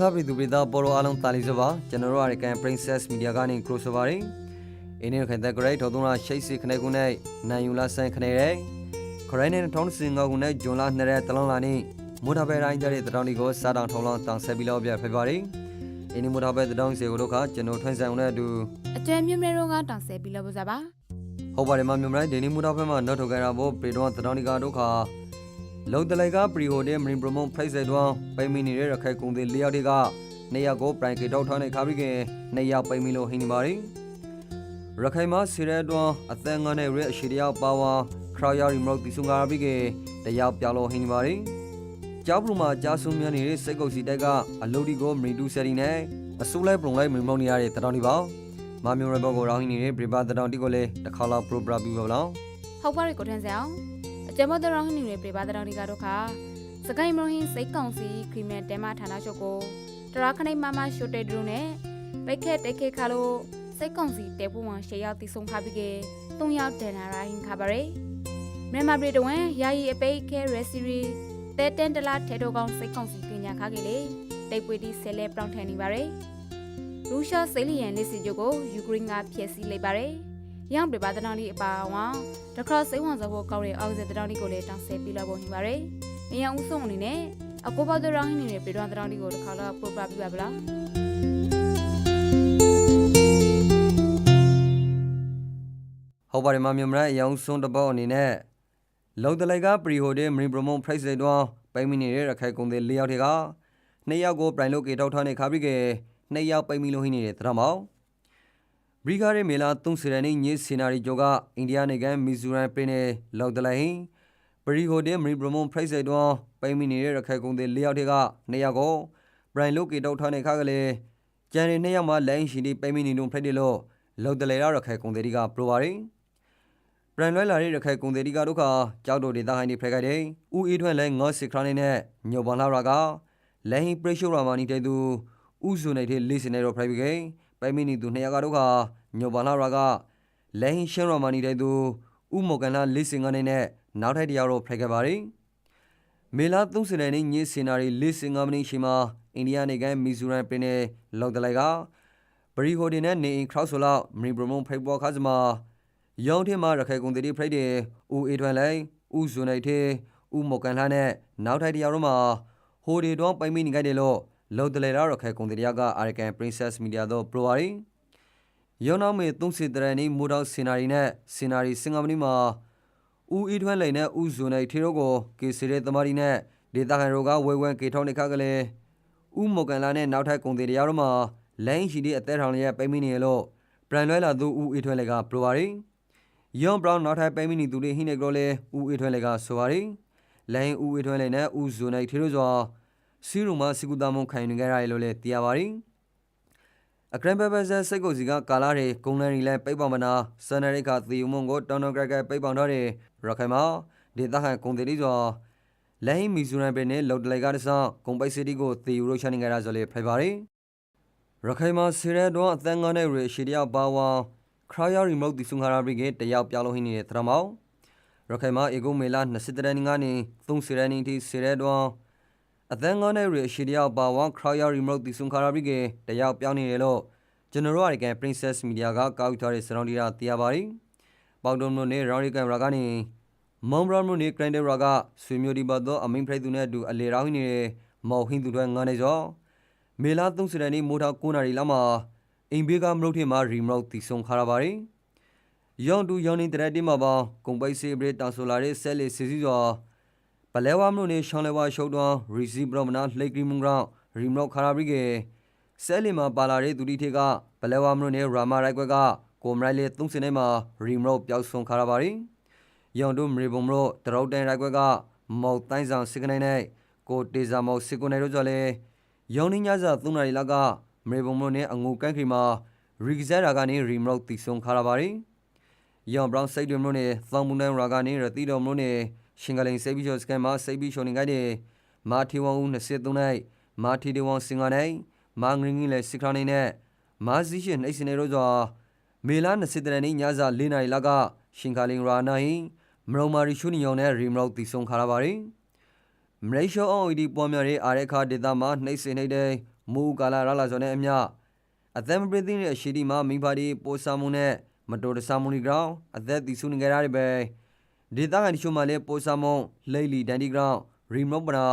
ခပရိသူပရိသပေါ်တော်အားလုံးတာလီစပါကျွန်တော်တို့ရကန် Princess Media ကနေ crossover ရင်းအင်းနေခိုင်တဲ့ great ထောက်သုံးလာရှိတ်စီခနေကုနဲ့နိုင်ယူလာဆန်ခနေရဲခရိုင်းနဲ့ထောင်းစင်ငေါကုနဲ့ဂျွန်လာနှစ်ရဲတလုံးလာနေမူထဘဲတိုင်းတဲ့တောင်ဒီကိုစားတောင်ထုံလောင်းတောင်ဆက်ပြီးလောက်ပြဖေပါရီအင်းနေမူထဘဲတောင်စီကိုတို့ကကျွန်တော်ထွန်းဆောင်နဲ့အတူအကျွဲမြင့်မြဲတော့ကတောင်ဆဲပြီးလို့ပစားပါဟုတ်ပါတယ်မမြန်မာဒီနေ့မူထဘဲမှာနောက်ထုတ်ကြတာပေါ့ပေတော့တောင်ဒီကတို့ခါ လုံတလိုက်ကပရီဟိုတဲ့မရင်ပရမုံဖိတ်ဆက်တွန်းပိမီနေတဲ့ရခိုင်ကုန်းသေးလျောက်တွေကနေရကိုပရိုင်ကေတောက်ထောင်းနေခါပြီးကနေရပိမီလို့ဟင်းနေပါရီရခိုင်မှာစီရဲတွန်းအသက်ငန်းနဲ့ရဲအရှိတယောက်ပါဝါခရောင်ယာရီမလို့တီဆုငါရပြီးကတယောက်ပြောင်းလို့ဟင်းနေပါရီကျောက်ပလူမှာကြားဆုမြန်းနေတဲ့စိတ်ကုတ်စီတက်ကအလုတ်ဒီကိုမရီတူဆယ်ရီနဲ့အစိုးလိုက်ပုံလိုက်မရီမောင်နေရတဲ့တတော်ဒီပါမမျိုးရဘောကိုရောင်းနေတဲ့ပြပတတော်ဒီကိုလည်းတစ်ခါလောက်ပရိုပရာပြီးပါလားဟုတ်ပါရကိုထန်စအောင်အ ကျွဲမတော်ဟင်းနေပြပါတောင်ဒီကတော့ခါစကိုင်းမရဟင်းစိတ်ကောင်စီခရီမန်တဲမဌာနချုပ်ကိုတရာခနိုင်မမရှိုတဲဒရုနဲ့ပိတ်ခဲတက်ခဲခါလို့စိတ်ကောင်စီတဲပူဝန်ရှေရောက်တီဆုံခါပြီးက၃ယောက်တန်လာရဟင်းခါပါရမြန်မာပြည်တော်ဝင်ယာယီအပိတ်ခဲရစီရီတဲတန်တလာထဲတော်ကောင်စိတ်ကောင်စီကညာခါကေလေတိတ်ပွေတီဆဲလဲပြောင်းထန်နေပါရရုရှားစိလီယန်လက်စီချုပ်ကိုယူကရိန်းကဖျက်ဆီးလိုက်ပါတယ်။ ရောင်ပြပါတနာလေးအပါအဝင်တခါစိတ်ဝင်စားဖို့ကောင်းတဲ့အောက်စစ်တနာလေးကိုလည်းတောင်းဆဲပြလိုက်ဖို့နေပါတယ်။အရင်ဦးဆုံးအနေနဲ့အကိုပါဒရောင်းနေတဲ့ပြည်တော်တနာလေးကိုတစ်ခါတော့ပို့ပြပြပါဗလားဟုတ်ပါတယ်မမြန်မာအယောင်ဆုံးတစ်ပေါက်အနေနဲ့လုံတလိုက်ကပရီဟိုတဲ့မရင်ပရမုံဖိတ်စစ်တွန်းပိမီနေတဲ့ရခိုင်ကုန်းသေး၄ယောက်တွေကနှစ်ယောက်ကိုပရိုင်လို့ကေတောက်ထားနေခါပြီးကနှစ်ယောက်ပိမီလို့ဟင်းနေတဲ့တရမောင်ဘ ရီဂါရဲမေလာသုံးစရနေညစ်စီနာရီဂျိုကအိန္ဒိယနိုင်ငံမီဇူရန်ပြည်နယ်လုံတလိုက်ဟင်းပရီဟိုတဲ့မရင်ပရမုံဖိတ်စစ်တွန်းပိမီနေတဲ့ရခိုင်ကုန်းသေး၄ယောက်တွေကနှစ်ယောက်ကိုပရိုင်လို့ကေတောက်ထားနေခါကလေးကျန်တဲ့နှစ်ယောက်မှလိုင်းရှင်ဒီပိမီနေလုံးဖိတ်တယ်လို့လုံတလေရရခိုင်ကုန်းသေးကပရိုပါရီပရန်လွဲလာတဲ့ရခိုင်ကုံသေးဒီကဒုက္ခကြောက်တို့ဒေသဟိုင်းဒီဖရက်ခိုက်တဲ့ဥအေးထွန်းလဲငေါစစ်ခရနေနဲ့ညော်ပန်လာရာကလဲဟင်းပရိရှိုရာမာနီတဲ့သူဥစုနေတဲ့လေးစနေတော့ဖရိုက်ပြီး ပိုင်မီနီသူနှစ်ယောက်ကဒုက္ခညော်ပန်လာရာကလဲဟင်းရှင်းရာမာနီတဲ့သူဥမော်ကန်လာလေးစင်ကနေနဲ့နောက်ထပ်တရားတော့ဖရက်ခဲ့ပါရီမေလာ30နဲ့ညစင်နာရီလေးစင်ငါမနီရှိမှာအိန္ဒိယနိုင်ငံမီဇိုရမ်ပြည်နယ်လောက်တလိုက်ကပရီဟိုဒီနဲ့နေအင်ခရောက်ဆိုလောက်မရီဘရမုံဖိတ်ပေါ်ခါစမှာရောင်းထင်းမှာရခိုင်ကုန်တီဖရိတ်တဲ့ဦးအေထွန်လိုက်ဦးဇွန်နိုင်သေးဦးမော်ကန်လှနဲ့နောက်ထိုက်တရားတို့မှာဟိုဒီတော့ပိုင်မီနေကြတယ်လို့ လော်တလေရရခိုင်ကုန်တီရကအာရကန် Princess Media တို့ပရိုဝါရီရောင်းနောက်မေသုံးစီတရနီမူတော်စီနာရီနဲ့စီနာရီစင်ကာပနီမှာဦးအေထွန်လိုက်နဲ့ဦးဇွန်နိုင်ထေတို့ကိုကေစီရဲသမารီနဲ့ဒေတာခိုင်တို့ကဝဲဝဲကေထောင်းနေခါကလေးဦးမော်ကန်လာနဲ့နောက်ထိုက်ကုန်တီတရားတို့မှာလိုင်းရှိတဲ့အသက်ထောင်ရဲ့ပိုင်မီနေလို့ပရန်လွဲလာသူဦးအေထွန်လိုက်ကပရိုဝါရီယွန်ဘရောင်းနောက်ထိုင်ပိမီနီတူလေးဟင်းနေကလေးဦးအေထွန်းလေကဆိုပါရီလိုင်းဦးအေထွန်းလေနဲ့ဦးဇွန်နိုင်ထေလို့ဆို စီရူမစီကူတာမုံခိုင်နေကြရတယ်လို့လည်းသိရပါရီအကရန်ပပဇက်စိတ်ကိုစီကကာလာတွေဂုံလန်ရီလဲပိတ်ပေါင်မနာစနရိကသီယုံမုံကိုတောင်တော်ကရကပိတ်ပေါင်တော့တယ်ရခိုင်မှာဒေသခံဂုံတေလေးဆိုလိုင်းမီဇူရန်ပင်နဲ့လော်တလိုက်ကတဆဂုံပိတ်စီတီကိုသီယူရိုချန်နေကြရဆိုလေဖိုင်ပါရီရခိုင်မှာစီရဲတော့အသန်းငန်းနဲ့ရေရှီတယောက်ပါဝါခရာယာရီမိုတ်ဒီဆုငါရာဘရီကတယောက်ပြောင်းလို့ဟင်းနေတဲ့တရမောင်ရခိုင်မှာအေဂိုမေလာ20တရန်ငါနေ3စရန်နီတီစရဲတော့ အသန်းငါနဲ့ရရှိတယောက်ပါဝါခရာယာရီမိုတ်ဒီဆုငါရာဘရီကတယောက်ပြောင်းနေတယ်လို့ကျွန်တော်တို့အကန် Princess Media ကကောက်ထားတဲ့စရောင်းဒီရာတရားပါရီပေါင်တုံတို့နဲ့ရောင်းရီကင်မရာကနေမောင်ဘရမ်တို့နဲ့ကရန်ဒရာကဆွေမျိုးဒီဘတ်တော့အမင်းဖရိုက်သူနဲ့အတူအလေရောင်းနေတဲ့မော်ဟင်းသူတွေငါနေစောမေလာ3စရန်နီမိုတာ9နာရီလောက်မှာအိမ်ဘေးကမရုတ်ထင်မှာရီမရုတ်တီဆုံခါရပါရီယောင်တူယောင်နေတရက်တင်းမှာပါဂုံပိုက်စေဘရတောင်ဆိုလာတဲ့ဆဲလီစီစီစွာ ပလဲဝါမလို့နေရှောင်းလဲဝါရှုပ်တော့ရီစီဘရမနာလှိတ်ကရီမုံရောရီမရုတ်ခါရဘရီကေဆဲလီမှာပါလာတဲ့သူတီထေကပလဲဝါမလို့နေရာမာရိုက်ကွက်ကကိုမရိုက်လေ30နဲ့မှာရီမရုတ်ပျောက်ဆုံးခါရပါရီယောင်တူမရီဘုံမလို့တရောက်တန်ရိုက်ကွက်ကမောက်တိုင်းဆောင်စစ်ကနေနဲ့ကိုတေဇာမောက်စစ်ကိုနေတို့ကြလေယောင်နေညစာ3နာရီလောက်ကမေဘုံမလို့နဲ့အငိုကန်ခရီမှာရီကဇရာကနေရီမရော့တီဆုံခါရပါရီယောင်ဘရောင်းစိတ်တွေမလို့နဲ့သောင်းမူနန်ရာကနေရတီတော်မလို့နဲ့ ရှင်ကလိန်စိတ်ပြီးချောစကန်မှာစိတ်ပြီးချောနေကြတဲ့မာထီဝောင်ဦး23နိုင်မာထီဒီဝောင်စင်ကနိုင်မာငရင်းကြီးလည်းစစ်ခရနေနဲ့မာဇီရှင်နှိစနေရောစွာမေလာ20တရနေ့ညစာ4နာရီလောက်ကရှင်ကလိန်ရာနိုင်မရုံမာရီရှူနီယောင်နဲ့ရီမရော့တီဆုံခါရပါရီမလေးရှားအော်အီဒီပေါ်များတဲ့အာရက်ခါဒေတာမှာနှိစနေနှိတဲ့မူကာလာရလာဇော်နဲ့အမျှအသက်မပြည့်တဲ့အရှိတီမှာမိဖာဒီပိုစာမှုနဲ့မတော်တဆမှုတွေကြောင့်အသက်တည်ဆုနေကြရတဲ့ပဲ ဒေသခံတချို့မှလည်းပိုစာမုံလိတ်လီဒန်ဒီဂရောင်းရီမော့ပနာ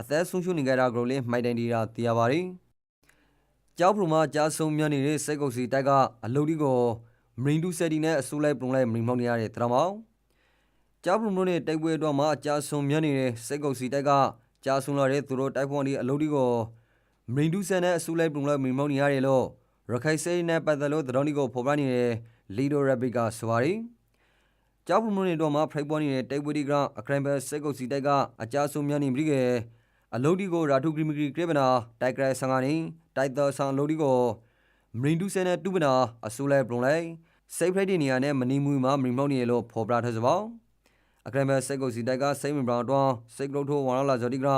အသက်ဆုံးရှုံးနေကြတာကိုလည်းမိုက်တိုင်ဒီတာတရားပါရီကြောက်ဖရူမှာကြားဆုံးမြနေတဲ့စိတ်ကုတ်စီတိုက်ကအလုတ်ဒီကိုမရင်းဒူဆက်တီနဲ့အဆူလိုက်ပုံလိုက်မရင်မောက်နေရတဲ့တရမောင်ကြောက်ဖုံတို့နဲ့တိုက်ပွဲတော့မှအကြဆုံမြတ်နေတဲ့စိတ်ကုတ်စီတိုက်ကကြာဆုံလာတဲ့သူတို့တိုက်ဖွန်ဒီအလုပ်ဒီကိုမရင်ဒူဆန်နဲ့အဆူလိုက်ပုံလိုက်မိမောင်းနေရတယ်လို့ရခိုင်စိတ်နဲ့ပတ်သက်လို့သတော်ဒီကိုဖော်ပြနေတဲ့လီဒိုရဘစ်ကဆိုပါရီ ကြောက်ဖုံတို့နဲ့တော့မှဖရိုက်ပေါ်နေတဲ့တိုက်ပွဲဒီကအခရန်ဘယ်စိတ်ကုတ်စီတိုက်ကအကြဆုံမြတ်နေပြီကအလုပ်ဒီကိုရာထုဂရီမဂရီကရဗနာတိုက်ကြဲဆန်ကနေတိုက်တော်ဆန်အလုပ်ဒီကိုမရင်ဒူဆန်နဲ့တူပနာအဆူလိုက်ပုံလိုက်စိတ်ဖရိုက်ဒီနေရာနဲ့မနီမူမှာမရင်မောင်းနေရလို့ဖော်ပြထားစပါအကရမစိတ်ကိုစီတိုက်ကစိတ်မဘရောင်တွန်းစိတ်ကလုတ်ထိုးဝါလာဇော်တိကရ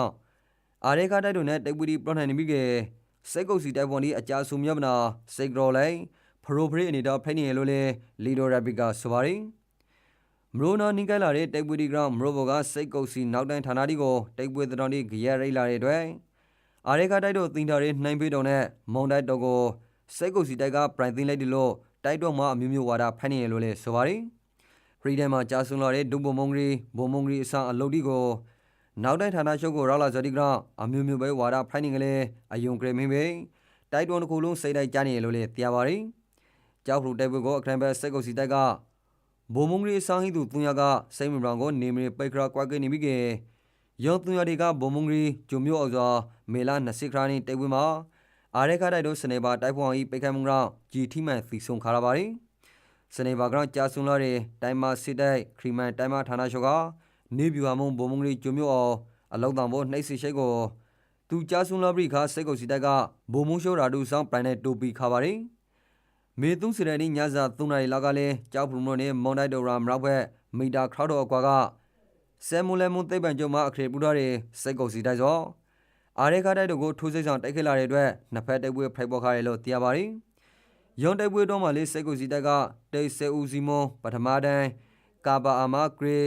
အာရေကတိုက်တို့နဲ့တိတ်ပူဒီပရနိုင်နေပြီကစိတ်ကိုစီတိုက်ပေါ်ဒီအကြဆူမြတ်မနာစိတ်ကရောလိုက်ဖရိုဖရီအနေတော့ဖိနေရလို့လေလီဒိုရဘီကဆိုပါရီ မရိုနာနိကလာတဲ့တိတ်ပူဒီကရမရိုဘောကစိတ်ကိုစီနောက်တိုင်းဌာနဒီကိုတိတ်ပွေတော်ဒီဂရရိလာတဲ့အတွက်အာရေကတိုက်တို့တင်ထားတဲ့နှိုင်းပေးတော်နဲ့မုံတိုက်တော်ကိုစိတ်ကိုစီတိုက်ကပရိုင်သိလိုက်တယ်လို့တိုက်တော့မှအမျိုးမျိုးဝါဒဖိုင်နေရလို့လေဆိုပါရီဖရီဒမ်မှာကြာဆုံလာတဲ့ဒုဘုံမုံဂရီဘုံမုံဂရီအစအလုပ်ဒီကိုနောက်တိုင်းဌာနချုပ်ကိုရောက်လာဇတိကအမျိုးမျိုးပဲဝါဒဖိုင်နေကလေးအယုံကရမင်းပဲတိုက်တွန်းတစ်ခုလုံးစိတ်တိုက်ကြနေရလို့လေတရားပါရီကြောက်ဖလူတိုက်ပွဲကိုအခရန်ဘက်စက်ကုတ်စီတိုက်က ဘုံမုံဂရီအစဟိသူသူရကစိတ်မပြောင်ကိုနေမရီပိတ်ခရာကွာကနေမိကေယောသူရတွေကဘုံမုံဂရီဂျုံမျိုးအောင်စွာမေလာ20ခရာနေတိုက်ပွဲမှာအာရခတိုက်တို့စနေပါတိုက်ပွဲအောင်ဤပိတ်ခိုင်မှုကြောင့်ဂျီထီမန်သီဆုံခါရပါရီစနေပါကရကြာဆုံလာတဲ့တိုင်မာစစ်တိုက်ခရီမန်တိုင်မာဌာနချုပ်ကနေပြူဟာမုံဘုံမုံလေးကျွမျိုးအောင်အလောက်တံဖို့နှိပ်စီရှိတ်ကိုသူကြာဆုံလာပြီခါစိတ်ကိုစီတိုက်ကဘုံမုံရှိုးရာတူဆောင်ပရိုင်နဲ့တိုပီခါပါရီ မေသုံးစရတဲ့ညစာ3နာရီလောက်ကလည်းကြောက်ဖုံမနဲ့မွန်တိုက်တော်ရာမရောက်ဘက်မီတာခရောက်တော်အကွာကဆဲမူလဲမွန်သိပ္ပံကျုံမှာအခရေပူရတဲ့စိတ်ကိုစီတိုက်စောအာရေခတိုက်တို့ကိုထိုးစိတ်ဆောင်တိုက်ခလာတဲ့အတွက်နှစ်ဖက်တိုက်ပွဲဖိုက်ပေါ်ခါရလို့သိရပါရီရုံတိုက်ပွဲတော့မှလေးစိတ်ကိုစီတက်ကတိတ်ဆဲဦးစီမွန်ပထမတန်းကာပါအာမဂရေ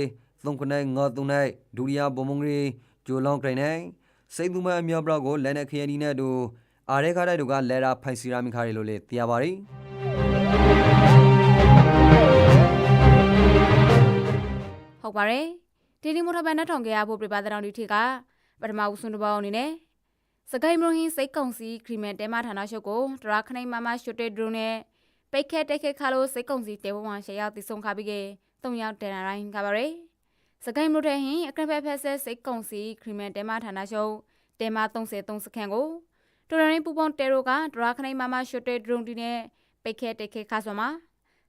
သုံးခနိုင်ငါသုံးနိုင်ဒူရီယာဘုံမုံဂရီဂျိုလောင်ဂရိနိုင်စိတ်သူမအမြောက်ပြောက်ကိုလက်နဲ့ခရနီနဲ့တို့အာရဲခါတိုက်တို့ကလဲရာဖိုင်စီရာမီခါရီလို့လေသိရပါရီ ဟုတ်ပါတယ်ဒီဒီမိုထဘန်နဲ့ထောင်ကြရဖို့ပြပါတဲ့တောင်ဒီထေကပထမဦးဆုံးတစ်ပေါင်းအနေနဲ့စကိုင်းမရိုဟင်းစိတ်ကုံစီခရီမန်တဲမဌာနချုပ်ကိုတရာခနိုင်မမရှုတဲ့ဒရုန်းနဲ့ပိတ်ခက်တိုက်ခက်ခါလို့စိတ်ကုံစီတဲဘဝရှေရောက်တည်ဆုံးခါပြီးကတုံရောက်တန်ရိုင်းခါပါရယ်စကိုင်းမရိုတဲ့ဟင်အခရဖက်ဖက်ဆက်စိတ်ကုံစီခရီမန်တဲမဌာနချုပ်တဲမ33စခန်းကိုတူရရင်ပူပေါင်းတဲရိုကတရာခနိုင်မမရှုတဲ့ဒရုန်းဒီနဲ့ပိတ်ခက်တိုက်ခက်ခါဆိုမှာ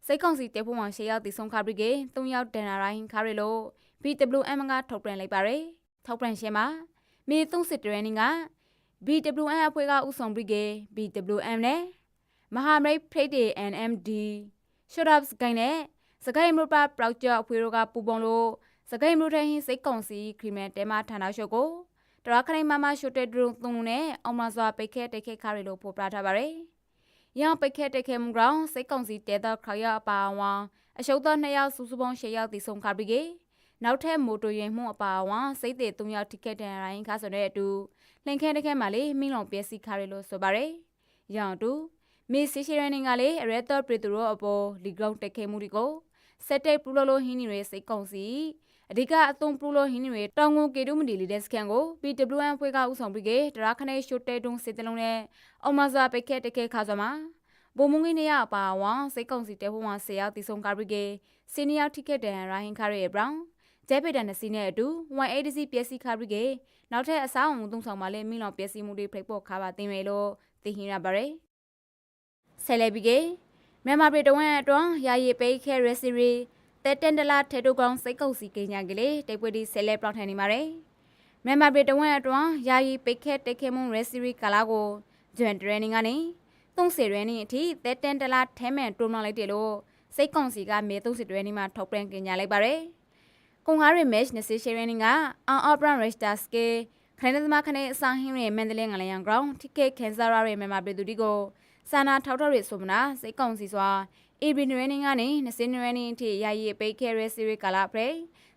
စိတ်ကုံစီတဲဘဝရှေရောက်တည်ဆုံးခါပြီးကတုံရောက်တန်ရိုင်းခါရလို့ BWM ကထုတ်ပြန်လိုက်ပါရယ်ထုတ်ပြန်ရှင်းမှာမေ30 training က BWM အဖွဲ့ကဥဆောင်ပြီးက BWM နဲ့မဟာမိတ်ဖိတ်တေ NMD shut up စကိုင်းနဲ့စကိုင်းမြို့ပါ project အဖွဲ့တို့ကပူပေါင်းလို့စကိုင်းမြို့ထိုင်းစိတ်ကောင်စီခရီမန်တဲမဌာနချုပ်ကိုတရာခနိုင်မမရှုတဲ့ဒရုန်းသုံးလုံးနဲ့အောင်မစွာပိတ်ခဲတိုက်ခဲခါရီလို့ဖော်ပြထားပါရယ်။ ရန်ပိတ်ခဲတိုက်ခဲမှုကြောင့်စိတ်ကောင်စီတဲတော့ခရရအပါအဝါအရှုံးသော2ယောက်စုစုပေါင်း10ယောက်တည်ဆုံခါပြီးကနောက်ထပ်မိုတိုရင်မှုအပါအဝါစိတ်သေး3ယောက်တိကက်တန်ရိုင်းခါဆိုတဲ့အတူလှင်ခဲတခဲမှာလေမိလောင်ပျက်စီးခါရလို့ဆိုပါရယ်။ရောင်တူမီစီရှီရန်နင်ကလေရဲတော့ပရီတူရောအပေါ်လီဂရောင်းတက်ခဲမှုတွေကိုစက်တိတ်ပူလို့လို့ဟင်းနေရစိတ်ကုံစီ အဓိကအသွုံပူလို့ဟင်းနေရတောင်ကုန်ကေတုမဒီလီတဲ့စကန်ကို PWM ဖွဲ့ကဥဆောင်ပြီးကတရာခနေရှိုတဲတုံးစစ်တလုံးနဲ့အောင်မဇာပိတ်ခဲတက်ခဲခါဆိုမှာဘုံမုံငင်းနေရအပါဝါစိတ်ကုံစီတဲဖို့မှာဆေရောက်တီဆုံကာပြီးကစီနီယာတိကက်တန်ရိုင်းခါရဲဘရောင်းကျဲပေတန်နစီနဲ့အတူ 180စီပျက်စီးခါပြီးကနောက်ထပ်အစားအုံသုံးဆောင်မှာလည်းမိလောင်ပျက်စီးမှုတွေဖိတ်ပေါ်ခါပါတင်မယ်လို့သိဟင်းရပါရယ်ဆယ်လေပြီးကမြန်မာပြည်တဝန်းအတွန်းယာယီပိတ်ခဲရက်စီရီ တဲတန်ဒလာထေတိုကောင်စိတ်ကုတ်စီကညာကလေးတိတ်ပွေဒီဆယ်လေပလောက်ထိုင်နေပါရယ်မြန်မာပြည်တဝန်းအတွန်းယာယီပိတ်ခဲတိတ်ခဲမှုရက်စီရီကာလာကိုဂျွန်ထရนิ่งကနေ30ရက်နေ့အထိတဲတန်ဒလာထဲမှန်တွန်းမလိုက်တယ်လို့စိတ်ကုံစီကမေ30ရက်နေ့မှာထုတ်ပြန်ကြေညာလိုက်ပါရယ်ကွန်ဟာရီမက်နစီရှယ်ရင်းကအော်အော်ပရန်ရက်စတာစကေခရိုင်သမခနဲ့အဆောင်ဟင်းရဲ့မန်ဒလင်းငလျံဂရောင်းတိကက်ကန်ဆာရာရဲ့မြန်မာပြည်သူဒီကိုစာနာထောက်ထောက်ရဆိုမနာစိတ်ကောင်းစီစွာ အေဘီနရင်းကနေ20နရင်းအထိယာယီပိတ်ခဲရဲစီရီကာလာဖရဲ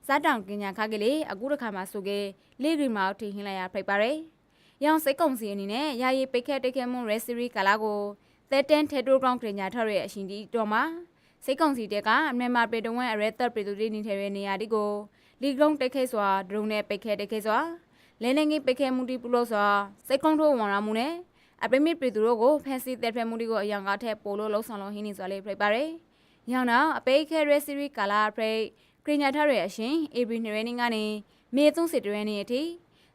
စားတောင်ကညာခါကလေးအခုတစ်ခါမှဆိုကေလေဂရီမောက်ထိဟင်းလိုက်ရဖိတ်ပါရယ်ရောင်စိတ်ကုံစီအနေနဲ့ယာယီပိတ်ခက်တိတ်ခဲမှု recipe ကလာကိုသဲတန်ထေတိုဂရောင်းကညာထရရဲ့အရှင်ဒီတော်မှာစိတ်ကုံစီတက်ကမြန်မာပြည်တော်ဝင်အရဲသက်ပြည်သူတွေနေထိုင်တဲ့နေရာဒီကိုလီဂရုံတိတ်ခဲစွာဒရုန်းနဲ့ပိတ်ခဲတိတ်ခဲစွာလဲနေငိပိတ်ခဲမှုတီပူလို့စွာစိတ်ကုံထိုးဝန်ရမှုနဲ့ အပိမိပြည်သူတို့ကိုဖန်စီတက်ဖက်မှုတီကိုအယောင်ကားထက်ပိုလို့လှုံ့ဆော်လို့ဟင်းနေစွာလေးပြပါတယ်။ရောင်နာအပိတ်ခဲ recipe ကလာပြိကညာထရရဲ့အရှင် AB နှစ်ရင်းကနေမေသုံးစစ်တရင်းနေအထိ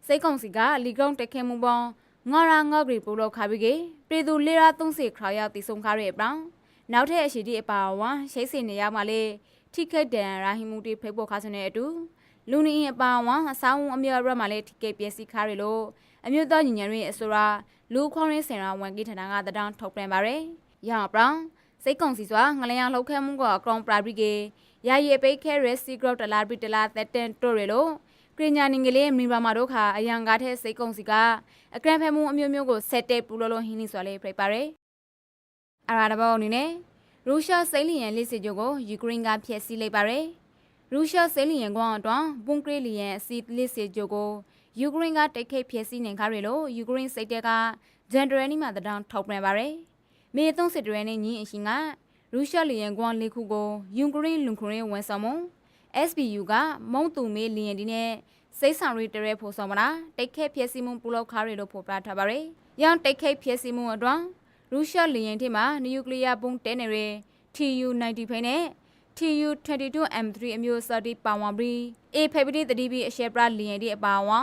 စိတ်ကုံစီကလီဂရုံတိတ်ခဲမှုပေါင်းငါရာငေါဂရီပူလို့ခါပြီးကေပြည်သူလေရာသုံးစီခါရတီဆုံခါရဲ့ပလောင်နောက်ထပ်အရှိတီအပါဝါရှိတ်စင်နေရမှာလေထိခိတ်တန်ရာဟီမူတီဖိတ်ဖို့ခါစနေအတူလူနီအပါဝါအဆောင်အမြေရမှာလေထိကိတ်ပျက်စီးခါရလို့ အမျိုးသားညီညာရေးအစိုးရလူခေါင်းရင်းစင်ရာဝန်ကြီးဌာနကတန်းထုတ်ပြန်ပါရယ်ရအောင်ပလောင်စိတ်ကုံစီစွာငလျံလှုပ်ခဲမှုကကရောင်ပရာဘရီကေယာယီပိတ်ခဲရက်စီဂရော့တလာဘီတလာသက်တန်တိုရလို့ကရညာနင်္ဂလေးမိဘမာတို့ခါအယံကားတဲ့စိတ်ကုံစီကအကရန်ဖဲမှုအမျိုးမျိုးကိုဆက်တဲ့ပူလို့လို့ဟင်းနေစွာလေးပြပါရယ်အရာတဘောအနေနဲ့ရုရှားစိတ်လျင်လက်စစ်ကြိုကိုယူကရိန်းကဖျက်ဆီးလိုက်ပါရယ်ရုရှားစိတ်လျင်ကွန်အတွန်းပွန်ကရီလျင်အစီလက်စစ်ကြိုကို ယူကရိန်းကတိတ်ခိတ်ဖျက်ဆီးနေခါရလို့ယူကရိန်းစိတ်တဲကဂျန်ဒရနီမှာတန်းထောက်ပြန်ပါရယ်မေသုံးစစ်တရနဲ့ညီအရှင်ကရုရှားလျင်ကွန်လေးခုကိုယူကရိန်းလုံခရင်ဝန်ဆောင်မုံ SBU ကမုံတူမေလျင်ဒီနဲ့စိတ်ဆောင်ရီတရဲဖို့ဆောင်မလားတိတ်ခဲဖျက်ဆီးမှုပူလောက်ခါရီလို့ဖော်ပြထားပါရယ်။ရောင်တိတ်ခဲဖျက်ဆီးမှုအတွန်းရုရှားလျင်ထဲမှာနျူကလ িয়ার ပုံတဲနေရယ် TU90 ဖိနဲ့ TU22M3 အမျိုးအစားတီပါဝါဘရီအေဖေဗရီတတိဘီအရှက်ပရာလျင်ဒီအပါဝါ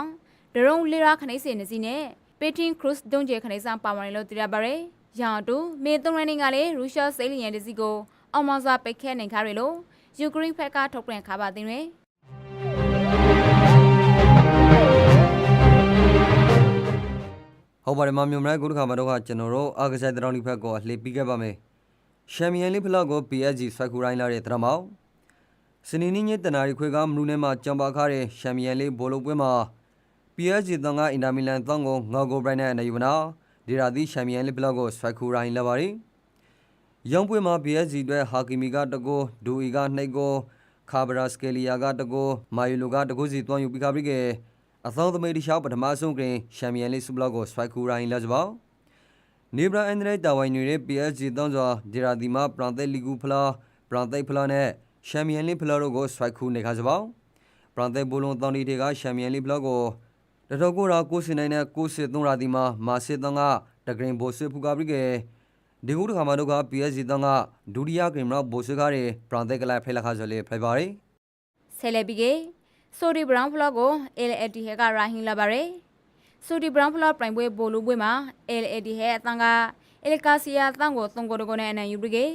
ဒရုံလီရာခနိစေနစီနဲ့ပေတင်ခရုစ်ဒုံဂျေခနိဆန်ပါဝါလို့သိရပါရယ်။ရောင်တူမေသုံးရင်းကလည်းရုရှားစိတ်လျင်တစီကိုအောင်မစွာပိတ်ခဲနိုင်ခါရီလို့ယူကရိန်းဖက်ကထုတ်ပြန်ခါပါတင်ရယ်။ဟုတ်ပါတယ်မမျိုးမရိုင်းကိုတခါမှာတော့ကျွန်တော်တို့အာကစားတရောင်းလေးဖက်ကိုလှေပြီးခဲ့ပါမယ် ရှမ်ပီယံလိဖလောက်ကို PSG ဆွဲခူရိုင်းလာတဲ့တရမောင်စနေနေ့ညတနာရီခွေကမလူနဲ့မှာကြံပါခါတဲ့ရှမ်ပီယံလိဘောလုံးပွဲမှာ PSG တန်ကအင်တာမီလန်တန်ကိုငေါကိုဘရိုင်နဲ့နေယူနာဒီရာသီရှမ်ပီယံလိဖလောက်ကိုဆွဲခူရိုင်းလာပါတယ်ရောင်းပွဲမှာ PSG အတွက်ဟာကီမီကတကိုဒူအီကနှိတ်ကိုခါဘရာစကယ်လီယာကတကိုမာယူလိုကတကိုစီတွန်းယူပြီးခါပြီးကဲအသောသမိတ်တခြားပထမဆုံးကရင်ရှမ်ပီယံလိစုဘလောက်ကိုစပိုက်ကူရိုင်းလာကြပါ နေဘရာအန်ဒရဲတာဝိုင်နေတဲ့ PSG တောင်းစွာဒီရာဒီမာပရန်သက်လီဂူဖလာပရန်သက်ဖလာနဲ့ရှမ်ပီယံလိဖလာတို့ကိုစပိုက်ကူနေခါကြပါပရန်သက်ဘူလုံးတောင်းတီတွေကရှမ်ပီယံလိဖလာကိုတတော်ကိုရာကိုစင်နိုင်နဲ့ကိုစစ်သုံးရာဒီမာမာစစ်တောင်းကတဂရင်ဘိုစစ်ဖူကပရိကေဒီကုတခါမတို့က PSG တောင်းကဒုတိယဂရင်မဘိုစစ်ကားတွေပရန်သက်ကလိုက်ဖိလက်ခါဆိုလေဖိပါရီဆယ်လက်ပြီးကေဆိုဒီဘရောင်းဖလော့ကို LAD ဟဲကရာဟင်လာပါရယ် ဆိုဒီဘရောင်းဖလော့ပြိုင်ပွဲဘိုလူပွဲမှာ LAD ဟဲအတန်ကအယ်ကာစီယာအတန်ကိုသုံးကိုတကိုနဲ့အနံယူပြီးကေ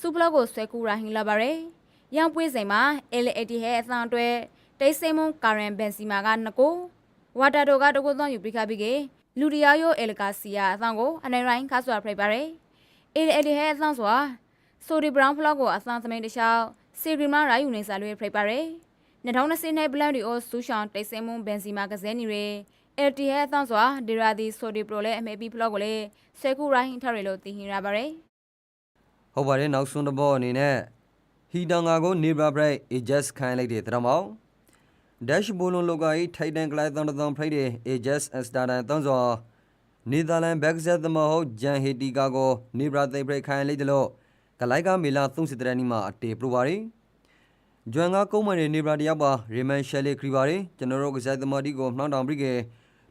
စူဖလော့ကိုဆွဲကူရာဟင်လာပါရယ်ရောင်ပွဲစဉ်မှာ LAD ဟဲအတန်အတွက်တိတ်ဆိမုံကာရန်ဘန်စီမာကနကိုဝါတာတိုကတကိုသုံးယူပြီးခါပြီးကေလူဒီယာယိုအယ်ကာစီယာအတန်ကိုအနိုင်ရိုင်းခါဆွာဖိပါရယ် LAD ဟဲအတန်ဆွာဆိုဒီဘရောင်းဖလော့ကိုအတန်သမိန်တခြားစီဂရီမာရာယူနေစာလွေဖိပါရယ်2020နဲ့ဘလန်ဒီအိုဆူရှောင်းတိတ်ဆိမုံဘန်စီမာကစဲနီရေ LT ဟဲအသောစွာဒီရာဒီဆိုဒီပရိုလည်းအမေပီဖလော့ကိုလည်းဆဲကူရိုင်းထရလို့တည်ဟင်ရပါရယ်ဟုတ်ပါတယ်နောက်ဆုံးတစ်ဘောအနေနဲ့ဟီတန်ငါကိုနေဘရာဘရိုက်အေဂျက်ခိုင်းလိုက်တဲ့တရမောင်ဒက်ရှ်ဘိုလွန်လောကဤထိုက်တန်ကလိုက်တန်တန်ဖရိုက်တဲ့အေဂျက်အစတာဒန်တန်းစွာနေသာလန်ဘက်ဇက်သမဟုတ်ဂျန်ဟီတီကာကိုနေဘရာသိဘရိုက်ခိုင်းလိုက်တယ်လို့ကလိုက်ကမေလာ30တရနီမှာအတေပရိုပါရီဂျွမ်ကကုန်းမနေနေဘရာတယောက်ပါရီမန်ရှယ်လီခရီပါရီကျွန်တော်တို့ကစားသမားတီကိုနှောင်းတောင်ပြီးက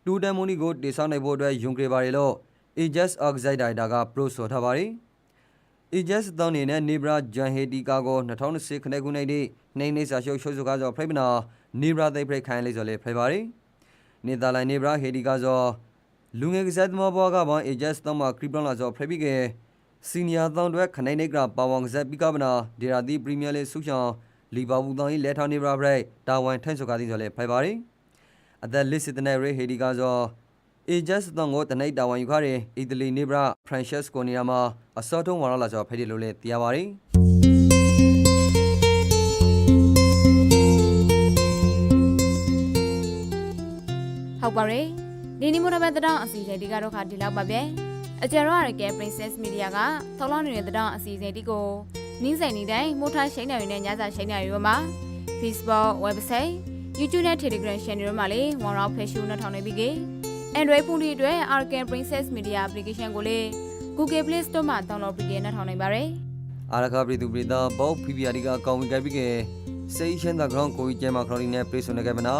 တူတန်မူနီကိုတေဆောင်နိုင်ဖို့အတွက်ယုံကြည်ပါရီလို့ Aegis Oxide Data က pro ဆိုထားပါရီ Aegis တောင်းနေတဲ့ Nebra Janheti ကာကို2020ခုနှစ်ခုနှစ်နေ့နေနေစာရှုပ်ရှုပ်စုကားကြောဖိပနာ Nebra သိပရိခိုင်းလိုက်ဆိုလေဖိပါရီနေသာလိုင်း Nebra Hedi ကာကြောလူငယ်ကစားသမားဘောကဘော Aegis တောင်းမှာ Kriplan လာကြောဖိပိကေစီနီယာတောင်းတွေခနိုင်နေကပါဝံကစားပိကပနာဒေရာဒီပရီးမီးယားလိဆုချောင်းလီဗာပူးတောင်းဤလက်ထောင် Nebra Bright တာဝန်ထိုင်းဆိုကားသည်ဆိုလေဖိပါရီ အသက်လစ်စစ်တဲ့ Ray Hedi ကာကြော Aegis တောင်းကိုတနိတ်တာဝန်ယူခါရင်အီတလီနေဘရာ Francesco နေရာမှာအစောထုံးဝါရလာကြောဖိတယ်လို့လည်းသိရပါတယ်ဟုတ်ပါရယ်ဒီနီမိုနဘတ်တောင်းအစီအစဉ်ဒီကတော့ခါဒီလောက်ပါပဲအကျရောရကဲ Princess Media ကထောက်လောင်းနေတဲ့တောင်းအစီအစဉ်ဒီကိုနင်းဆိုင်နေတိုင်းမိုးထားရှိန်နေရတဲ့ညစာရှိန်နေရရမှာ Facebook website YouTube နဲ့ Telegram channel တွေမှာလေ one round fashion နဲ့ထောင်နေပြီကေ Android ဖုန်းတွေအတွက် Arcan Princess Media application ကိုလည်း Google Play Store မှာ download ပြီးရနိုင်နိုင်ပါတယ်အာရခပရိသူပရိသဘောဖိပြာဒီကအကောင်ဝင်ကြပြီးကစေရှင်းတဲ့ ground ကိုကြီးကျမခရိုနီနဲ့ပြေဆုံးနေကြမနာ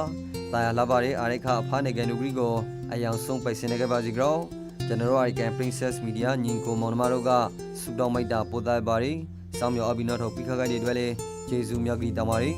တာယာလာပါရီအာရခအဖားနေကန်လူဂရီကိုအယောင်ဆုံးပိုက်စင်နေကြပါစီကြောကျွန်တော်တို့ Arcan Princess Media ညီကိုမောင်နှမတို့ကစူတောင်းမိုက်တာပို့သားပါရီစောင်းမြော်အဘိနောထောပိခကတဲ့တွေလည်းကျေးဇူးမြတ်ကြီးတောင်းပါရီ